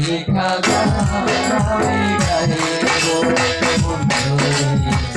লেখা গান গাইব বন্ধুরে